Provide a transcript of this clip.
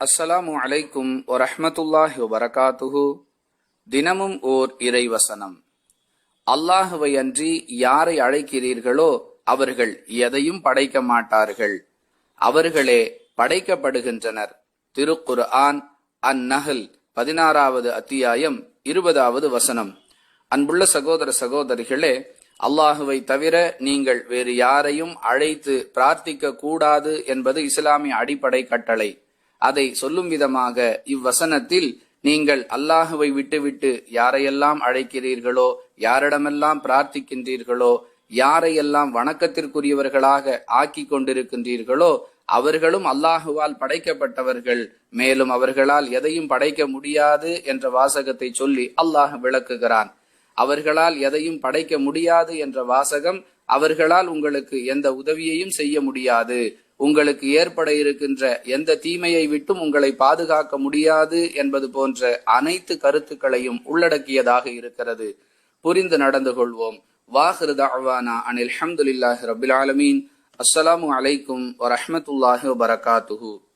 அஸ்ஸலாமு அலைக்கும் வரஹமத்துல்லாஹி வரகாத்துஹு தினமும் ஓர் இறைவசனம். அல்லாஹுவை அன்றி யாரை அழைக்கிறீர்களோ அவர்கள் எதையும் படைக்க மாட்டார்கள். அவர்களே படைக்கப்படுகின்றனர். திருக்குர் ஆன் அந்நஹல் பதினாறாவது அத்தியாயம் இருபதாவது வசனம். அன்புள்ள சகோதர சகோதரிகளே அல்லாஹுவை தவிர நீங்கள் வேறு யாரையும் அழைத்து பிரார்த்திக்க கூடாது என்பது இஸ்லாமிய அடிப்படை கட்டளை. அதை சொல்லும் விதமாக இவ்வசனத்தில் நீங்கள் அல்லாஹுவை விட்டுவிட்டு யாரையெல்லாம் அழைக்கிறீர்களோ யாரிடமெல்லாம் பிரார்த்திக்கின்றீர்களோ யாரையெல்லாம் வணக்கத்திற்குரியவர்களாக ஆக்கி கொண்டிருக்கின்றீர்களோ அவர்களும் அல்லாஹுவால் படைக்கப்பட்டவர்கள். மேலும் அவர்களால் எதையும் படைக்க முடியாது என்ற வாசகத்தை சொல்லி அல்லாஹ் விளக்குகிறான். அவர்களால் எதையும் படைக்க முடியாது என்ற வாசகம் அவர்களால் உங்களுக்கு எந்த உதவியையும் செய்ய முடியாது. உங்களுக்கு ஏற்பட இருக்கின்ற எந்த தீமையை விட்டும் உங்களை பாதுகாக்க முடியாது என்பது போன்ற அனைத்து கருத்துக்களையும் உள்ளடக்கியதாக இருக்கிறது. புரிந்து நடந்து கொள்வோம். வாஹிரு தஅவானா அனில் அஹமதுல்லாஹி ரபில் ஆலமீன். அஸ்ஸலாமு அலைக்கும் வரஹமத்துல்லாஹி வபரகாத்துஹூ.